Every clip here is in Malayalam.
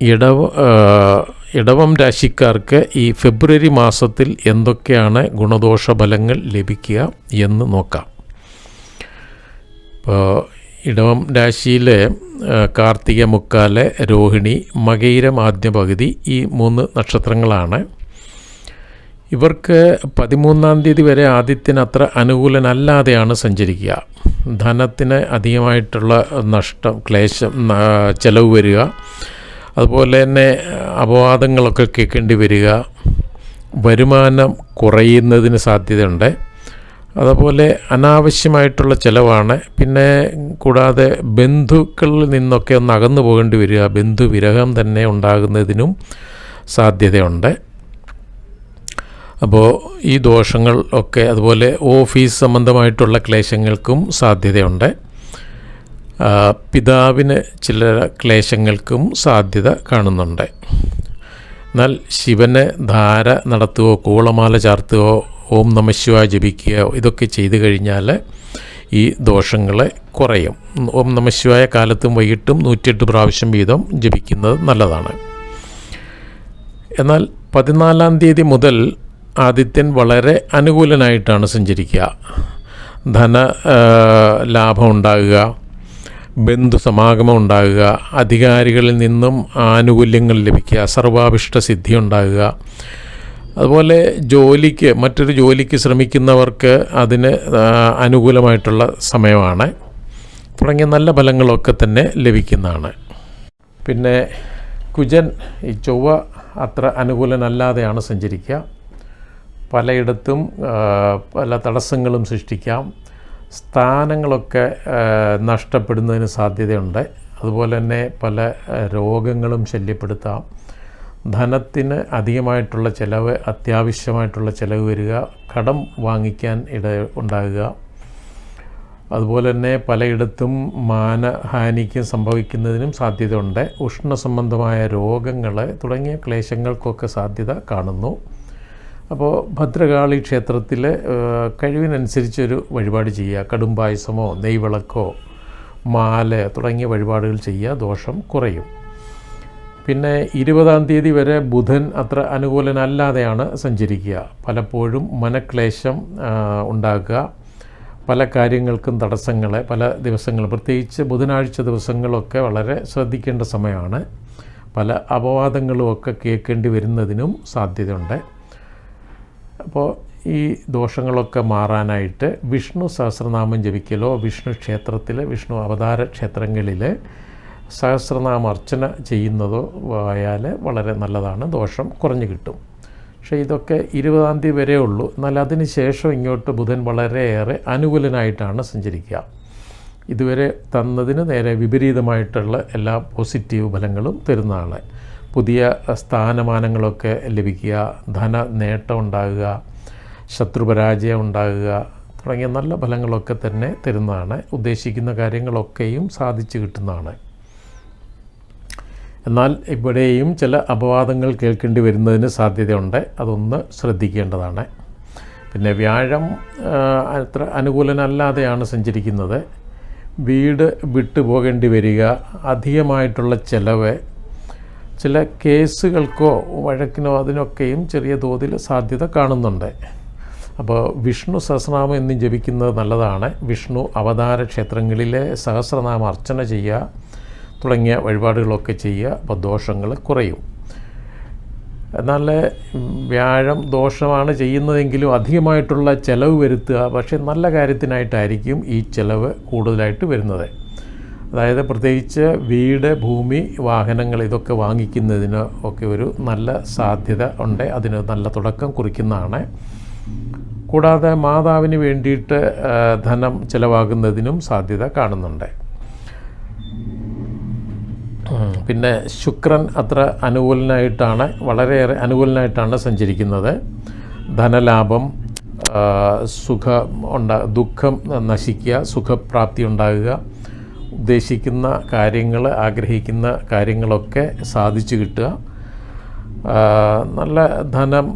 ഇടവ ഇടവം രാശിക്കാർക്ക് ഈ ഫെബ്രുവരി മാസത്തിൽ എന്തൊക്കെയാണ് ഗുണദോഷ ഫലങ്ങൾ ലഭിക്കുക എന്ന് നോക്കാം. ഇപ്പോൾ ഇടവം രാശിയിലെ കാർത്തിക മുക്കാൽ രോഹിണി മകയിരം ആദ്യ പകുതി ഈ മൂന്ന് നക്ഷത്രങ്ങളാണ്. ഇവർക്ക് പതിമൂന്നാം തീയതി വരെ ആദിത്യന് അത്ര അനുകൂലനല്ലാതെയാണ് സഞ്ചരിക്കുക. ധനത്തിന് അധികമായിട്ടുള്ള നഷ്ടം ക്ലേശം ചെലവ് വരിക. അതുപോലെ തന്നെ അപവാദങ്ങളൊക്കെ കേൾക്കേണ്ടി വരിക വരുമാനം കുറയുന്നതിന് സാധ്യതയുണ്ട്. അതുപോലെ അനാവശ്യമായിട്ടുള്ള ചിലവാണ്. പിന്നെ കൂടാതെ ബന്ധുക്കളിൽ നിന്നൊക്കെ ഒന്ന് അകന്നു പോകേണ്ടി വരിക ബന്ധുവിരഹം തന്നെ ഉണ്ടാകുന്നതിനും സാധ്യതയുണ്ട്. അപ്പോൾ ഈ ദോഷങ്ങൾ ഒക്കെ അതുപോലെ ഓഫീസ് സംബന്ധമായിട്ടുള്ള ക്ലേശങ്ങൾക്കും സാധ്യതയുണ്ട്. പിതാവിന് ചില ക്ലേശങ്ങൾക്കും സാധ്യത കാണുന്നുണ്ട്. എന്നാൽ ശിവനെ ധാര നടത്തുകയോ കൂളമാല ചാർത്തുകയോ ഓം നമശിവ ജപിക്കുകയോ ഇതൊക്കെ ചെയ്തു കഴിഞ്ഞാൽ ഈ ദോഷങ്ങളെ കുറയും. ഓം നമശിവായ കാലത്തും വൈകിട്ടും നൂറ്റിയെട്ട് പ്രാവശ്യം വീതം ജപിക്കുന്നത് നല്ലതാണ്. എന്നാൽ പതിനാലാം തീയതി മുതൽ ആദിത്യൻ വളരെ അനുകൂലനായിട്ടാണ് സഞ്ചരിക്കുക. ധന ലാഭം ഉണ്ടാകുക. ബന്ധു സമാഗമം ഉണ്ടാകുക അധികാരികളിൽ നിന്നും ആനുകൂല്യങ്ങൾ ലഭിക്കുക സർവാഭിഷ്ട സിദ്ധി ഉണ്ടാകുക അതുപോലെ ജോലിക്ക് മറ്റൊരു ജോലിക്ക് ശ്രമിക്കുന്നവർക്ക് അതിന് അനുകൂലമായിട്ടുള്ള സമയമാണ്. തുടങ്ങിയ നല്ല ഫലങ്ങളൊക്കെ തന്നെ ലഭിക്കുന്നതാണ്. പിന്നെ കുജൻ ഈ ചൊവ്വ അത്ര അനുകൂലനല്ലാതെയാണ് സഞ്ചരിക്കുക. പലയിടത്തും പല തടസ്സങ്ങളും സൃഷ്ടിക്കാം. സ്ഥാനങ്ങളൊക്കെ നഷ്ടപ്പെടുന്നതിന് സാധ്യതയുണ്ട്. അതുപോലെ തന്നെ പല രോഗങ്ങളും ശല്യപ്പെടുത്താം. ധനത്തിന് അധികമായിട്ടുള്ള ചിലവ് അത്യാവശ്യമായിട്ടുള്ള ചിലവ് വരിക കടം വാങ്ങിക്കാൻ ഇട ഉണ്ടാകുക. അതുപോലെ തന്നെ പലയിടത്തും മാനഹാനിക്ക് സംഭവിക്കുന്നതിനും സാധ്യതയുണ്ട്. ഉഷ്ണ സംബന്ധമായ രോഗങ്ങൾ തുടങ്ങിയ ക്ലേശങ്ങൾക്കൊക്കെ സാധ്യത കാണുന്നു. അപ്പോൾ ഭദ്രകാളി ക്ഷേത്രത്തിൽ കഴിവിനനുസരിച്ചൊരു വഴിപാട് ചെയ്യുക. കടുംപായസമോ നെയ്വിളക്കോ മാല തുടങ്ങിയ വഴിപാടുകൾ ചെയ്യുക. ദോഷം കുറയും. പിന്നെ ഇരുപതാം തീയതി വരെ ബുധൻ അത്ര അനുകൂലനല്ലാതെയാണ് സഞ്ചരിക്കുക. പലപ്പോഴും മനക്ലേശം ഉണ്ടാക്കുക. പല കാര്യങ്ങൾക്കും തടസ്സങ്ങളെ പല ദിവസങ്ങൾ പ്രത്യേകിച്ച് ബുധനാഴ്ച ദിവസങ്ങളൊക്കെ വളരെ ശ്രദ്ധിക്കേണ്ട സമയമാണ്. പല അപവാദങ്ങളുമൊക്കെ കേൾക്കേണ്ടി വരുന്നതിനും സാധ്യതയുണ്ട്. അപ്പോൾ ഈ ദോഷങ്ങളൊക്കെ മാറാനായിട്ട് വിഷ്ണു സഹസ്രനാമം ജപിക്കലോ വിഷ്ണു ക്ഷേത്രത്തിൽ വിഷ്ണു അവതാര ക്ഷേത്രങ്ങളിൽ സഹസ്രനാമ അർച്ചന ചെയ്യുന്നതോ ആയാൽ വളരെ നല്ലതാണ്. ദോഷം കുറഞ്ഞു കിട്ടും. പക്ഷേ ഇതൊക്കെ ഇരുപതാം തീയതി വരെ ഉള്ളൂ. എന്നാൽ അതിന് ശേഷം ഇങ്ങോട്ട് ബുധൻ വളരെയേറെ അനുകൂലനായിട്ടാണ് സഞ്ചരിക്കുക. ഇതുവരെ തന്നതിന് നേരെ വിപരീതമായിട്ടുള്ള എല്ലാ പോസിറ്റീവ് ഫലങ്ങളും തരുന്നതാണ്. പുതിയ സ്ഥാനമാനങ്ങളൊക്കെ ലഭിക്കുക ധന നേട്ടം ഉണ്ടാകുക ശത്രുപരാജയം ഉണ്ടാകുക തുടങ്ങിയ നല്ല ഫലങ്ങളൊക്കെ തന്നെ തരുന്നതാണ്. ഉദ്ദേശിക്കുന്ന കാര്യങ്ങളൊക്കെയും സാധിച്ചു കിട്ടുന്നതാണ്. എന്നാൽ ഇവിടെയും ചില അപവാദങ്ങൾ കേൾക്കേണ്ടി വരുന്നതിന് സാധ്യതയുണ്ട്. അതൊന്ന് ശ്രദ്ധിക്കേണ്ടതാണ്. പിന്നെ വ്യാഴം അത്ര അനുകൂലനല്ലാതെയാണ് സഞ്ചരിക്കുന്നത്. വീട് വിട്ടു പോകേണ്ടി വരിക അധികമായിട്ടുള്ള ചിലവ് ചില കേസുകൾക്കോ വഴക്കിനോ അതിനൊക്കെയും ചെറിയ തോതിൽ സാധ്യത കാണുന്നുണ്ട്. അപ്പോൾ വിഷ്ണു സഹസ്രനാമം എന്ന് ജപിക്കുന്നത് നല്ലതാണ്. വിഷ്ണു അവതാര ക്ഷേത്രങ്ങളിലെ സഹസ്രനാമ അർച്ചന ചെയ്യുക തുടങ്ങിയ വഴിപാടുകളൊക്കെ ചെയ്യുക അപ്പോൾ ദോഷങ്ങൾ കുറയും. എന്നാൽ വ്യാഴം ദോഷമാണ് ചെയ്യുന്നതെങ്കിലും അധികമായിട്ടുള്ള ചിലവ് വരുത്തുക പക്ഷേ നല്ല കാര്യത്തിനായിട്ടായിരിക്കും ഈ ചിലവ് കൂടുതലായിട്ട് വരുന്നത്. അതായത് പ്രത്യേകിച്ച് വീട് ഭൂമി വാഹനങ്ങൾ ഇതൊക്കെ വാങ്ങിക്കുന്നതിന് ഒക്കെ ഒരു നല്ല സാധ്യത ഉണ്ട്. അതിന് നല്ല തുടക്കം കുറിക്കുന്നതാണ്. കൂടാതെ മാതാവിന് വേണ്ടിയിട്ട് ധനം ചിലവാകുന്നതിനും സാധ്യത കാണുന്നുണ്ട്. പിന്നെ ശുക്രൻ അത്ര അനുകൂലനായിട്ടാണ് വളരെയേറെ അനുകൂലനായിട്ടാണ് സഞ്ചരിക്കുന്നത്. ധനലാഭം സുഖം ഉണ്ടാ ദുഃഖം നശിക്കുക സുഖപ്രാപ്തി ഉണ്ടാകുക ഉദ്ദേശിക്കുന്ന കാര്യങ്ങൾ ആഗ്രഹിക്കുന്ന കാര്യങ്ങളൊക്കെ സാധിച്ചു കിട്ടുക. നല്ല ധനം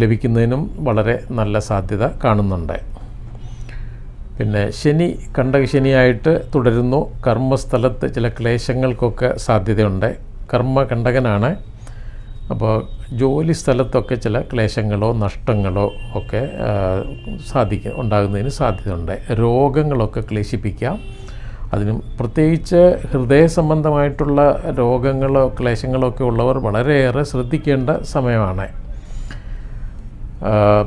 ലഭിക്കുന്നതിനും വളരെ നല്ല സാധ്യത കാണുന്നുണ്ട്. പിന്നെ ശനി കണ്ടകശനിയായിട്ട് തുടരുന്നു. കർമ്മസ്ഥലത്ത് ചില ക്ലേശങ്ങൾക്കൊക്കെ സാധ്യതയുണ്ട്. കർമ്മകണ്ടകനാണ് അപ്പോൾ ജോലി സ്ഥലത്തൊക്കെ ചില ക്ലേശങ്ങളോ നഷ്ടങ്ങളോ ഒക്കെ സാധിക്കും ഉണ്ടാകുന്നതിന് സാധ്യതയുണ്ട്. രോഗങ്ങളൊക്കെ ക്ലേശിപ്പിക്കാം. അതിനും പ്രത്യേകിച്ച് ഹൃദയ സംബന്ധമായിട്ടുള്ള രോഗങ്ങളോ ക്ലേശങ്ങളോ ഒക്കെ ഉള്ളവർ വളരെയേറെ ശ്രദ്ധിക്കേണ്ട സമയമാണ്.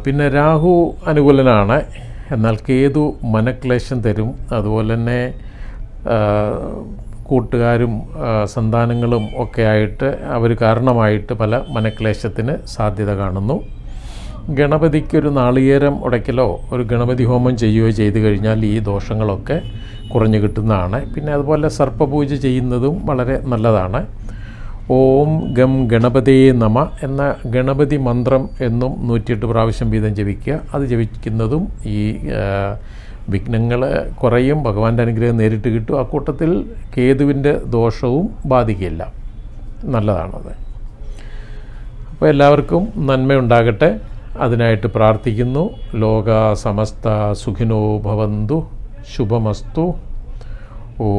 പിന്നെ രാഹു അനുകൂലനാണ്. എന്നാൽ കേതു മനക്ലേശം തരും. അതുപോലെ തന്നെ കൂട്ടുകാരും സന്താനങ്ങളും ഒക്കെ ആയിട്ട് അവർ കാരണമായിട്ട് പല മനക്ലേശത്തിന് സാധ്യത കാണുന്നു. ഗണപതിക്കൊരു നാളികേരം ഉടയ്ക്കലോ ഒരു ഗണപതി ഹോമം ചെയ്യുകയോ ചെയ്തു കഴിഞ്ഞാൽ ഈ ദോഷങ്ങളൊക്കെ കുറഞ്ഞു കിട്ടുന്നതാണ്. പിന്നെ അതുപോലെ സർപ്പപൂജ ചെയ്യുന്നതും വളരെ നല്ലതാണ്. ഓം ഗം ഗണപതേ നമ എന്ന ഗണപതി മന്ത്രം എന്നും നൂറ്റിയെട്ട് പ്രാവശ്യം വീതം ജപിക്കുക. അത് ജപിക്കുന്നതും ഈ വിഘ്നങ്ങൾ കുറയും. ഭഗവാന്റെ അനുഗ്രഹം നേരിട്ട് കിട്ടും. അക്കൂട്ടത്തിൽ കേതുവിന്റെ ദോഷവും ബാധിക്കില്ല. നല്ലതാണത്. അപ്പോൾ എല്ലാവർക്കും നന്മയുണ്ടാകട്ടെ. അതിനായിട്ട് പ്രാർത്ഥിക്കുന്നു. ലോക സമസ്ത സുഖിനോ ഭവന്തു. ശുഭമസ്തു. ഓ